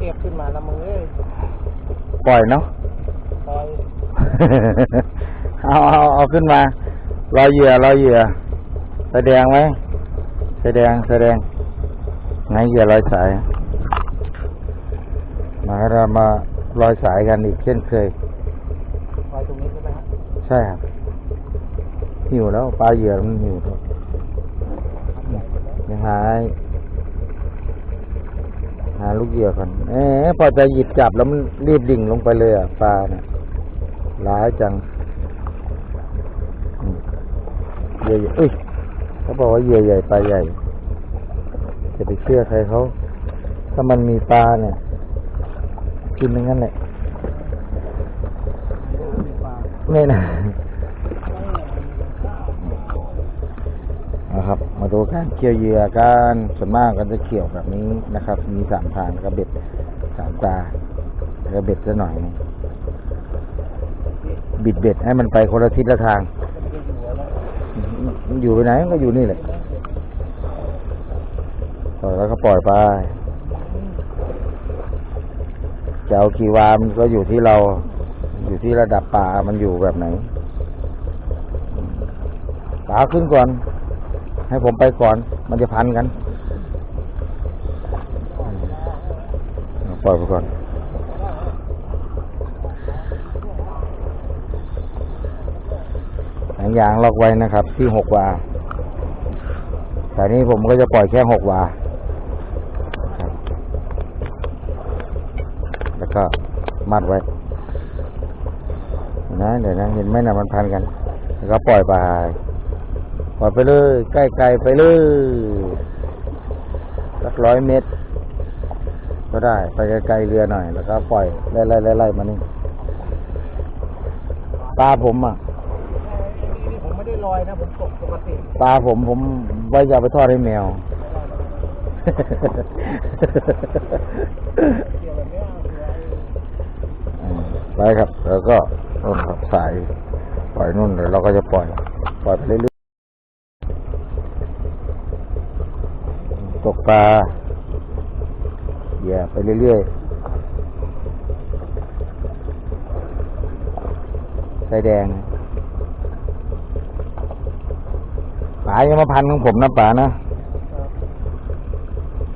ละมือปล่อยเนาะปล่อย เอาเอาเอาขึ้นมา รอเหยื่อรอเหยื่อ แสดงไหมแสดงแสดงไงเหยื่อลอยสาย มาให้เรามาลอยสายกันอีกเช่นเคยปล่อยตรงนี้ใช่ไหมครับใช่ครับหิวแล้วปลาเหยื่อมันหิวแล้วยังหา หาลูกเหยื่อก่อนเอ๊ะพอจะหยิบจับแล้วมันรีบดิ่งลงไปเลยอะปลาเนี่ยร้ายจังเหยื่อใหญ่เอ้ยเขาบอกว่าเหยื่อใหญ่ปลาใหญ่จะไปเชื่อใครเขาถ้ามันมีปลาเนี่ย กินอย่างนั้นแหละไม่นะ นะครับ มาดูการเกี่ยวเหยื่อกันส่วนมากก็จะเกี่ยวแบบนี้นะครับ มีสามทางแล้วก็เบ็ดสามตาแล้วเบ็ดซะหน่อย บิดเบ็ดให้มันไปคนละทิศละทาง อยู่ไปไหนมันก็อยู่นี่แหละปล่อยแล้วก็ปล่อยไปจะเอากี่วามันก็อยู่ที่เรา อยู่ที่ระดับป่ามันอยู่แบบไหนป่าขึ้นก่อน ให้ผมไปก่อน มันจะพันกัน ปล่อยไปก่อนหางยางล็อกไว้นะครับ ที่หกวาแต่นี้ผมก็จะปล่อยแค่หกวา แล้วก็มัดไว้ นะ เดี๋ยวนะ เห็นไหมนะมันพันกัน แล้วก็ปล่อยไป ปล่อยไปเลย ใกล้ๆไปเลยสักร้อยเมตร ก็ได้ ไปไกลๆเรือหน่อย แล้วก็ปล่อยไล่ๆๆๆมานี่ปลาผมอะนี่ผมไม่ได้ลอยนะผมตกปกติปลาผมผมไว้จะเอาไปทอดให้แมวเกี่ยวแบบเนี้ยคือไอ้อืมไปครับ แล้วก็นู่นครับสาย ปล่อยนู่นเดี๋ยวเราก็จะปล่อย ปล่อยไปเรื่อยๆตก ปลาเหย่ไปเรื่อยๆไส้แดงปลายังมาพันของผมนะป่านะ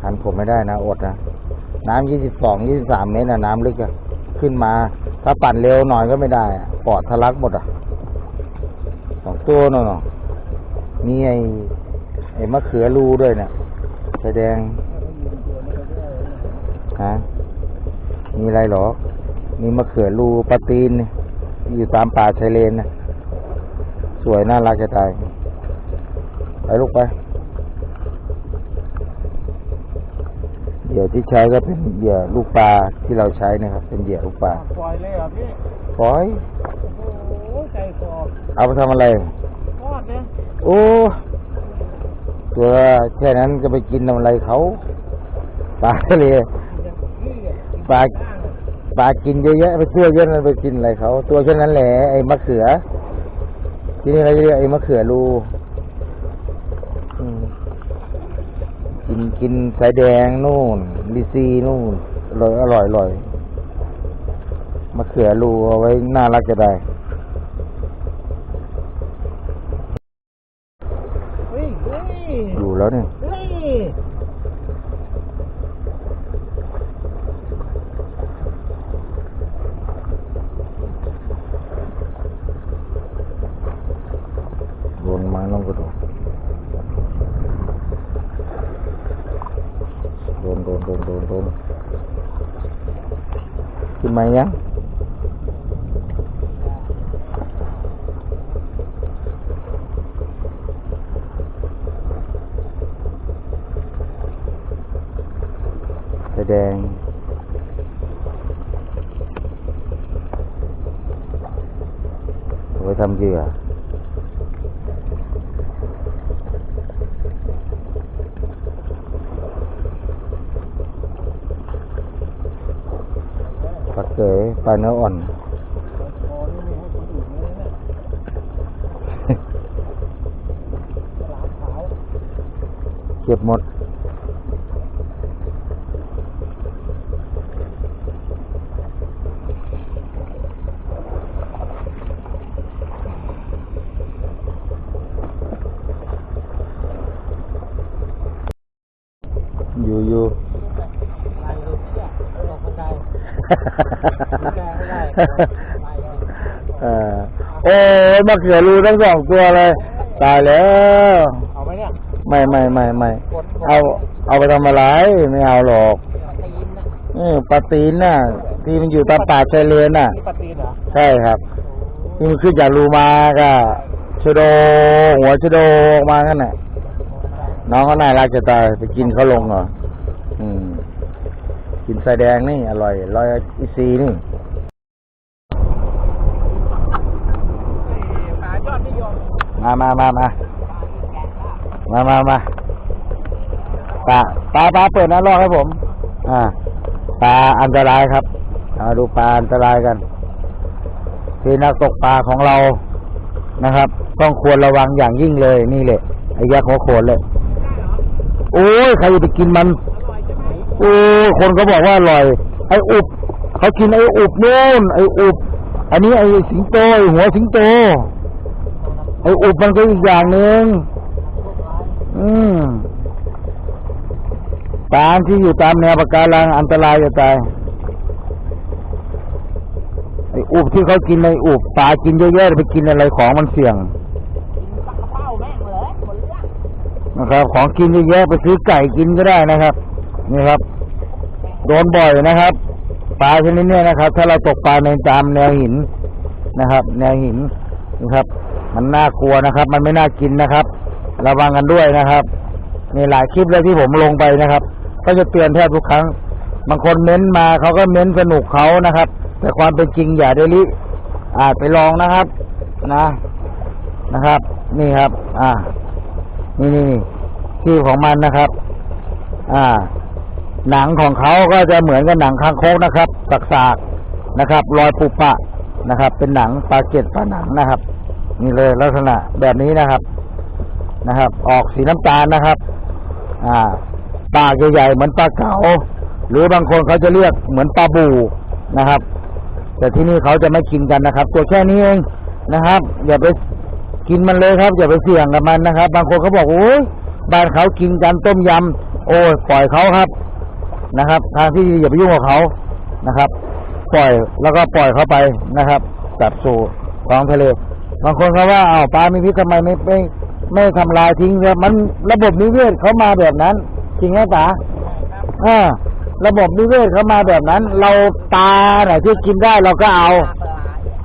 พันผมไม่ได้นะ อดนะน้ำยี่สิบสองยี่สิบสามเมตรนะน้ำลึกอะขึ้นมา ถ้าปั่นเร็วหน่อยก็ไม่ได้ปอดทะลักหมดอะสองตัวเนาะมีไอ้ไอ้มะเขือรูด้วยเนี่ย แสดงฮะมีอะไรหรอ มีมะเขือรูปลาตีนเนี่ยอยู่ตามป่าชายเลนนะสวยน่ารักจะตาย ไปลูกไป เหยื่อที่ใช้ก็เป็นเหยื่อลูกปลาที่เราใช้นะครับ เป็นเหยื่อลูกปลาปล่อยเลยเหรอพี่ปล่อยโอ้โหใจคอเอาไปทำอะไรทอดเนี่ยโอ้ ตัวแค่นั้นจะไปกินทำอะไรเขาปลาทะเลยปลาปลากินเยอะแยะไปเชื่อเยอะนั้นไปกินอะไรเขาตัวแค่นั้นแหละไอ้มะเขือ ที่นี่เราเรียกไอ้มะเขือรูกินกินสายแดงนู่นลิซีนู่นอร่อยอร่อยอร่อยมะเขือรูเอาไว้น่ารักจะได้ เฮ้ยเฮ้ย อยู่ แล้วเนี่ยเฮ้ยโดนไม้ลงกระโดดโดนโดนโดนโดนโดนขึ้นมายังแส ดง ไว้ทำเหยื่อปลาเก๋ปลาเนื้ออ่อนคอนี่ไม่ให้คนอื่นเลยเนี่ยฉลามขาว เก็บหมด เออ โอ้ยมะเขือรูทั้งสองตัวเลย ตายแล้ว เอาไหมเนี่ย ไม่ไม่ไม่ไม่กดเอาเอาไปทำอะไรไม่เอาหรอกตีนนะนี่ปลาตีนน่ะ ที่มันอยู่ตามป่าชายเลนน่ะนี่ปลาตีนเหรอ ใช่ครับที่มันขึ้นจากรูมาก็ชะโด หัวชะโดออกมากันน่ะ น้องเขาน่ารักจะตายไปกินเขาลงเหรออืม กินไฟแดงนี่ อร่อยร้อยอีซีนี่ หายอดนิย มามามามามามามาปลาปลาปลาเปิดน้าลอกให้ผม อ่า ปลาอันตรายครับมาดูปลาอันตรายกัน ที่นักตกปลาของเรานะครับ ต้องควรระวังอย่างยิ่งเลยนี่แหละไอ้ยักษ์หัวโขนเลย โอ้ยใครจะไปกินมันโอ้คนก็บอกว่าอร่อย ไอ้อุบเขากินไอ้อุบนู่นไอ้อุบอันนี้ไอ้สิงโตหัวสิงโต ไอ้อุบมันก็อีกอย่างหนึ่งอืมปลาที่อยู่ตามแนวปะการังอันตรายจะตายไอ้อุบที่เขากินในอุบปลากินเยอะๆไปกินอะไรของมันเสี่ยงนะครับ ของกินเยอะๆไปซื้อไก่กินก็ได้นะครับนี่ครับ โดนบ่อยนะครับปลาชนิดนี้นะครับ ถ้าเราตกปลาในตามแนวหินนะครับ แนวหินนะครับ มันน่ากลัวนะครับ มันไม่น่ากินนะครับ ระวังกันด้วยนะครับนี่หลายคลิปเลยที่ผมลงไปนะครับ ก็จะเตือนแทบทุกครั้ง บางคนเม้นมาเขาก็เม้นสนุกเขานะครับ แต่ความเป็นจริงอย่าได้ลิอ่าไปลองนะครับ นะนะครับ นี่ครับ อ่า นี่นี่ที่ของมันนะครับ อ่า หนังของเขาก็จะเหมือนกับหนังคางคกนะครับสากๆนะครับ รอยปุปะนะครับ เป็นหนังปลาเกล็ดปลาหนังนะครับ นี่เลยลักษณะแบบนี้นะครับนะครับ ออกสีน้ำตาลนะครับ อ่าปากใหญ่ๆเหมือนปลาเก๋าหรือบางคนเขาจะเรียกเหมือนปลาบูนะครับ แต่ที่นี่เขาจะไม่กินกันนะครับตัวแค่นี้เองนะครับ อย่าไปกินมันเลยครับ อย่าไปเสี่ยงกับมันนะครับ บางคนเขาบอกโอ้ยบ้านเขากินกันต้มยำโอ้ยปล่อยเขาครับนะครับ ทางที่อย่าไปยุ่งกับเขานะครับ ปล่อยแล้วก็ปล่อยเขาไปนะครับกลับสู่ท้องทะเล บางคนเขาว่าอ้าวปลามีพิษทำไมไม่ไม่ไม่ทำลายทิ้งเลยมันระบบนิเวศเขามาแบบนั้นจริงไหมป๋าอ่าระบบนิเวศเขามาแบบนั้น เราปลาไหนที่กินได้เราก็เอา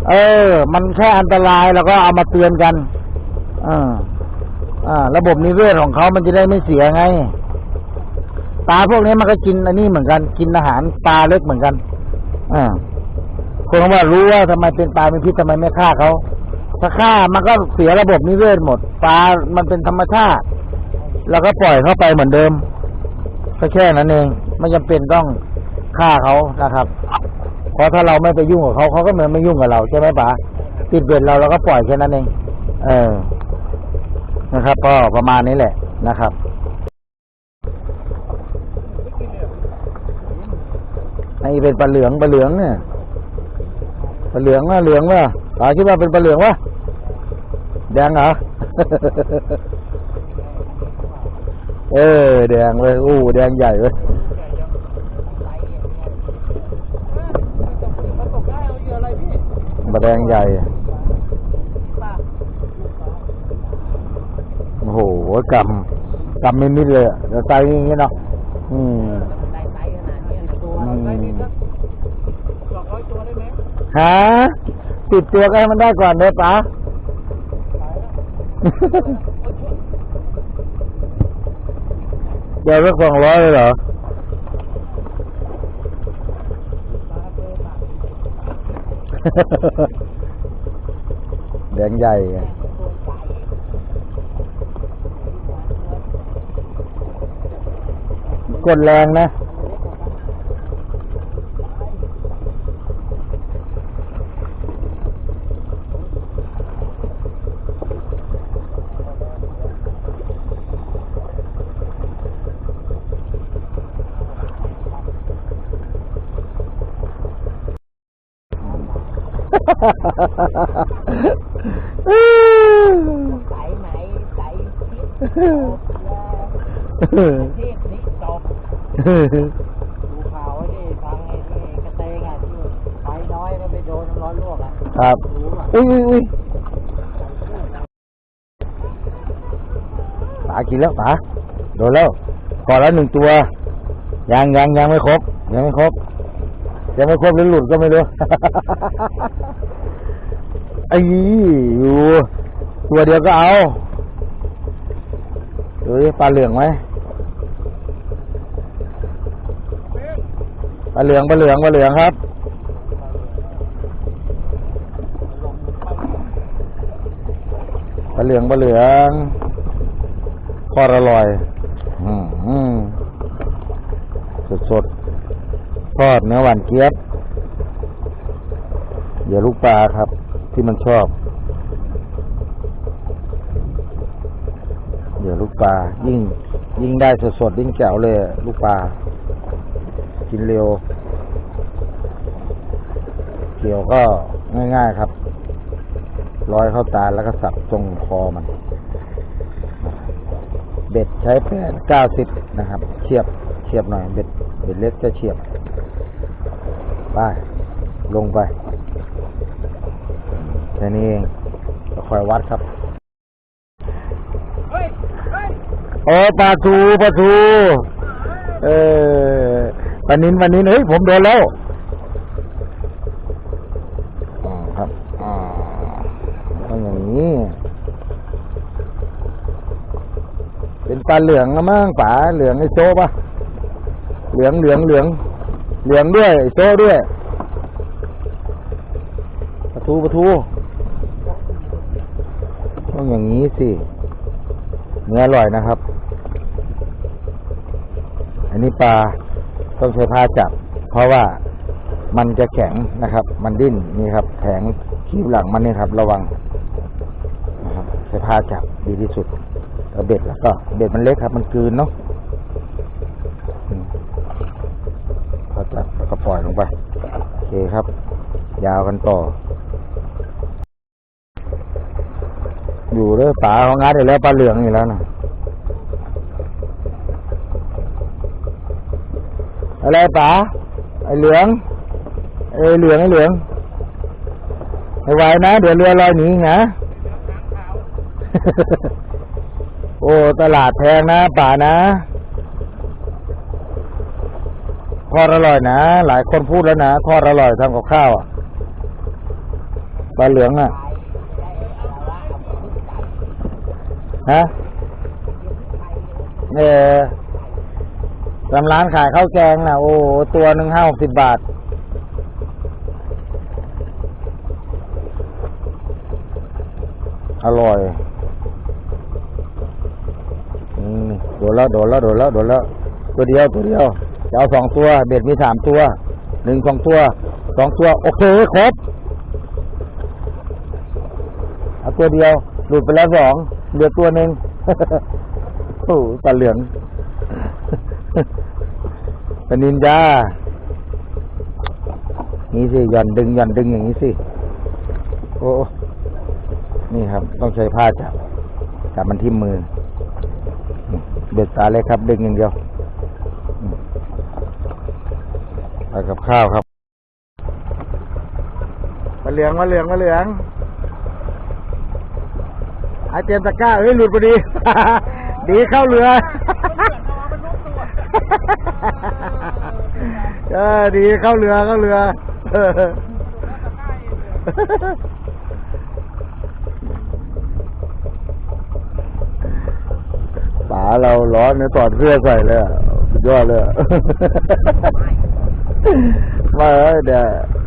เออ มันแค่อันตรายเราก็เอามาเตือนกันอ่าอ่า ระบบนิเวศของเขามันจะได้ไม่เสียไงปลาพวกนี้มันก็กินอันนี้เหมือนกัน กินอาหารปลาเล็กเหมือนกันอ่าคนเขาว่ารู้ว่าทำไมเป็นปลาเป็นพิษทำไมไม่ฆ่าเขา ถ้าฆ่ามันก็เสียระบบนิเวศหมดปลามันเป็นธรรมชาติ แล้วก็ปล่อยเข้าไปเหมือนเดิมก็แค่นั้นเองไม่จำเป็นต้องฆ่าเขานะครับ เพราะถ้าเราไม่ไปยุ่งกับเขาเขาก็เหมือนไม่ยุ่งกับเราใช่ไหมป๋าติดเบ็ดเราเราก็ปล่อยแค่นั้นเอง เออ นะครับ ก็ประมาณนี้แหละนะครับไอ้เป็นปลาเหลืองปลาเหลืองเนี่ยปลาเหลืองว่าเหลืองว่าป๋าคิดว่าเป็นปลาเหลืองวะ แดงเหรอ เออ แดงเลยอู้แดงใหญ่เลยมาตกได้เอาเหยื่ออะแดงใหญ่ โอ้โหกำกำไม่มิดเลยอะแต่ไซส์อย่างเงี้ยเนาะ อืมฮะติดตัวก็ให้มันได้ก่อนเด้อป๋า เดี๋ยวสักสองร้อยเลยเหรอแดงใหญ่กดแรงนะ ใสไหนใสพิษเทพนี้จบดูข่าวไว้ดิทางไอ้ที่กระเตงอะที่ไปน้อยก็ไปโดนครับอุ้ยอุ้ยอุ้ยป๋ากินแล้วป๋าโดนแล้วพอแล้วหนึ่งตัวยังยังยังไม่ครบยังไม่ครบ ยังไม่ครบหรือหลุดก็ไม่รู้ ไอ้ยี่อยู่ตัวเดียวก็เอาดูดิปลาเหลืองไหมปลาเหลืองปลาเหลืองปลาเหลืองครับปลาเหลืองปลาเหลืองทออร่อย อืมอืมสดสดๆ ทอดเนื้อหวานเจี๊ยบเดี๋ยวลูกปลาครับ ที่มันชอบเดี๋ยวลูกปลายิ่ง ยิ่งได้สดๆยิ่งแจ๋วเลย ลูกปลากินเร็ว เกี่ยวก็ง่ายๆครับร้อยเข้าตาแล้วก็สับตรงคอมัน เบ็ดใช้แปดเก้าสิบนะครับ เฉียบเฉียบหน่อย เบ็ดเบ็ดเล็กจะเฉียบ ไป ลงไปแค่นี้เองก็คอยวัดครับเฮ้ยเฮ้ยโอ้ปลาทูปลาทูเออปลานินปลานินเฮ้ยผมโดนแล้วอ๋อครับอ๋อต้องอย่างนี้ เป็นปลาเหลืองละมั้งป๋าเหลืองไอ้โซ่ปะเหลืองเหลืองเหลือง เหลืองด้วยไอ้โซ่ด้วยปลาทูปลาทูต้องอย่างนี้สิเนื้ออร่อยนะครับ อันนี้ปลาต้องใช้ผ้าจับ เพราะว่ามันจะแข็งนะครับ มันดิ้นนี่ครับ แข็งขีบหลังมันนี่ครับ ระวังนะครับใช้ผ้าจับดีที่สุดแล้วเบ็ดแล้วก็เบ็ดมันเล็กครับ มันกืนเนาะอืมพอจับแล้วก็ปล่อยลงไปโอเคครับ ยาวกันต่อ อยู่เด้อป๋าเขางัดได้แล้วปลาเหลืองอยู่แล้วนะอะไรป๋าไอเหลืองไอเหลืองไอเหลืองให้ไวนะ เดี๋ยวเรือลอยหนีนะโอ้ตลาดแพงนะป่านะท อดอร่อยนะ หลายคนพูดแล้วนะทอดอร่อยทำกับข้าวอะปลาเหลืองอะฮะเออตามร้านขายข้าวแกงนะโอ้ตัวหนึ่งห้าหกสิบบาท อร่อยนี่นี่โดนแล้วโดนแล้วโดนแล้วโดนแล้วตัวเดียวตัวเดียว จะเอาสองตัว เบ็ดมีสามตัวหนึ่งสองตัวสองตัว โอเคครบเอาตัวเดียว หลุดไปแล้วสองเหลือตัวหนึ่งโอ้โหปลาเหลืองปลานินจานี่สิหย่อนดึงหย่อนดึงอย่างนี้สิโอ้นี่ครับ ต้องใช้ผ้าจับจับมันที่มือ เบ็ดตาเลยครับ ดึงอย่างเดียวอืม ไปกับข้าวครับมาเหลืองมาเหลืองมาเหลืองอาเจมส์ตะกร้าเฮ้ยหลุดพอดี ดีเข้าเรือเออดีเข้าเรือเข้าเรือเออป๋าเราร้อนเนี่ยถอดเสื้อใส่เลยอะสุดยอดเลย อ